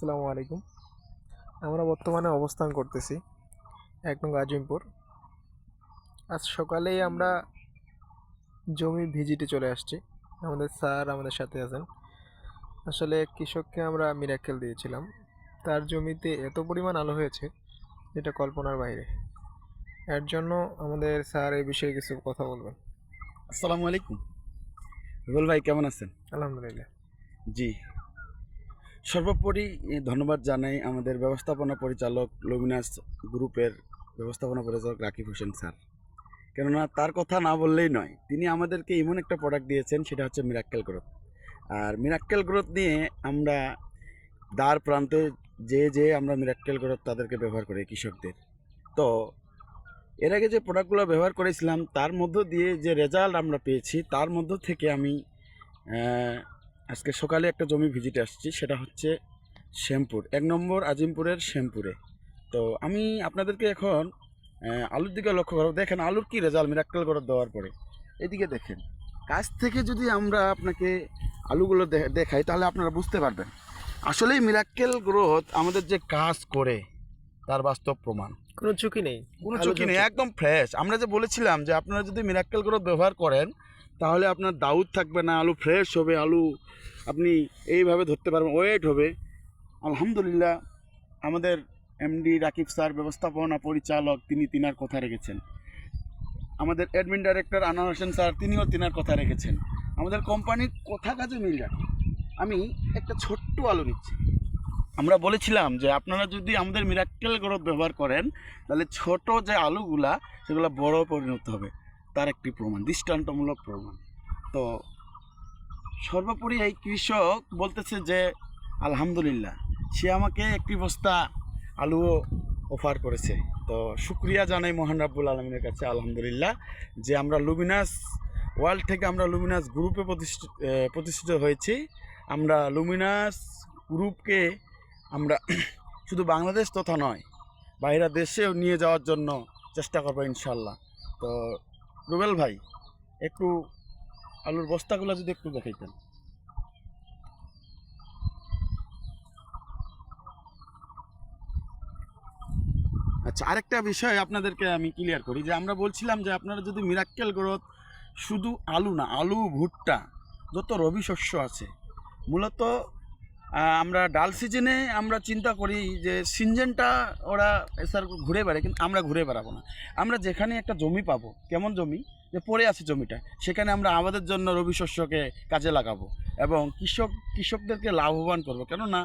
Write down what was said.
আসসালামু আলাইকুম। আমরা বর্তমানে অবস্থান করতেছি এক নং আজিমপুর। আজ সকালেই আমরা জমি ভিজিটে চলে আসছি। আমাদের স্যার আমাদের সাথে আছেন। আসলে কৃষককে আমরা মিরাক্কেল দিয়েছিলাম। তার জমিতে এত পরিমাণ আলো হয়েছে যেটা কল্পনার বাইরে। এর জন্য আমাদের স্যার এই বিষয়ে কিছু কথা বলবেন। আসসালামু আলাইকুম। রুবেল ভাই কেমন আছেন? আলহামদুলিল্লাহ। জি সর্বোপরি ধন্যবাদ জানাই আমাদের ব্যবস্থাপনা পরিচালক লবিনাস গ্রুপের ব্যবস্থাপনা পরিচালক রাকিব হোসেন স্যার। কেননা তার কথা না বললেই নয়, তিনি আমাদেরকে এমন একটা প্রোডাক্ট দিয়েছেন, সেটা হচ্ছে মিরাক্কেল গ্রোথ আর মিরাক্কেল গ্রোথ নিয়ে আমরা দ্বার প্রান্তে যে যে আমরা মিরাক্কেল গ্রোথ তাদেরকে ব্যবহার করি, কৃষকদের। তো, এর আগে যে প্রোডাক্টগুলো ব্যবহার করেছিলাম, তার মধ্য দিয়ে যে রেজাল্ট আমরা পেয়েছি, তার মধ্য থেকে আমি আজকে সকালে একটা জমি ভিজিট আসছি সেটা হচ্ছে শ্যামপুর এক নম্বর আজিমপুরের শ্যামপুরে। তো আমি আপনাদেরকে এখন আলুর দিকে লক্ষ্য করব। দেখেন আলুর কি রেজাল্ট মিরাক্কেল করে দেওয়ার পরে। এদিকে দেখেন কাছ থেকে যদি আমরা আপনাকে আলুগুলো দেখাই তাহলে আপনারা বুঝতে পারবেন। আসলেই মিরাক্কেল গ্রোথ আমাদের যে কাজ করে তার বাস্তব প্রমাণ। কোনো ঝুঁকি নেই। কোনো ঝুঁকি নেই একদম ফ্রেশ আমরা যে বলেছিলাম যে আপনারা যদি মিরাক্কেল গ্রোথ ব্যবহার করেন তাহলে আপনার দাউদ থাকবে না, আলু ফ্রেশ হবে, আলু আপনি এইভাবে ধরতে পারবেন ওয়েট হবে। আলহামদুলিল্লাহ, আমাদের এমডি রাকিব স্যার, ব্যবস্থাপনা পরিচালক, তিনি তিনার কথা রেখেছেন। আমাদের admin director Anwar Hossain sir, তিনিও তিনার কথা রেখেছেন। আমাদের কোম্পানির কথা কাজে মিল রাখে? আমি একটা ছোট্ট আলু নিচ্ছি। আমরা বলেছিলাম যে আপনারা যদি আমাদের মিরাক্কেল গ্রোথ ব্যবহার করেন, তাহলে ছোট যে আলুগুলা, সেগুলো বড় পরিণত হবে। তার একটি প্রমাণ, দৃষ্টান্তমূলক প্রমাণ। তো সর্বোপরি এই কৃষক বলতেছে যে, আলহামদুলিল্লাহ, সে আমাকে একটি বস্তা আলুও অফার করেছে। তো শুক্রিয়া জানাই মহান রাব্বুল আলমিনের কাছে, আলহামদুলিল্লাহ, যে আমরা লুমিনাস ওয়ার্ল্ড থেকে আমরা লুমিনাস গ্রুপে প্রতিষ্ঠিত প্রতিষ্ঠিত হয়েছি। আমরা লুমিনাস গ্রুপকে আমরা শুধু বাংলাদেশ তথা নয় বাইরা দেশেও নিয়ে যাওয়ার জন্য চেষ্টা করব ইনশাল্লাহ তো রুবেল ভাই, একটু আলুর বস্তাগুলো যদি একটু দেখাইতেন। আচ্ছা আরেকটা বিষয় আপনাদেরকে আমি ক্লিয়ার করি, যে আমরা বলছিলাম যে আপনারা যদি মিরাক্কেল গ্রোথ শুধু আলু না, আলু, ভুট্টা, যত রবি শস্য আছে, মূলত আমরা ডাল সিজনে আমরা চিন্তা করি যে সিনজেনটা ওরা স্যার ঘুরে বেড়ায়, কিন্তু আমরা ঘুরে বেড়াবো না। আমরা যেখানে একটা জমি পাবো, কেমন জমি? যে পড়ে আছে জমিটা, সেখানে আমরা আমাদের জন্য রবি শস্যকে কাজে লাগাবো এবং কৃষক, কৃষকদেরকে লাভবান করব। কেননা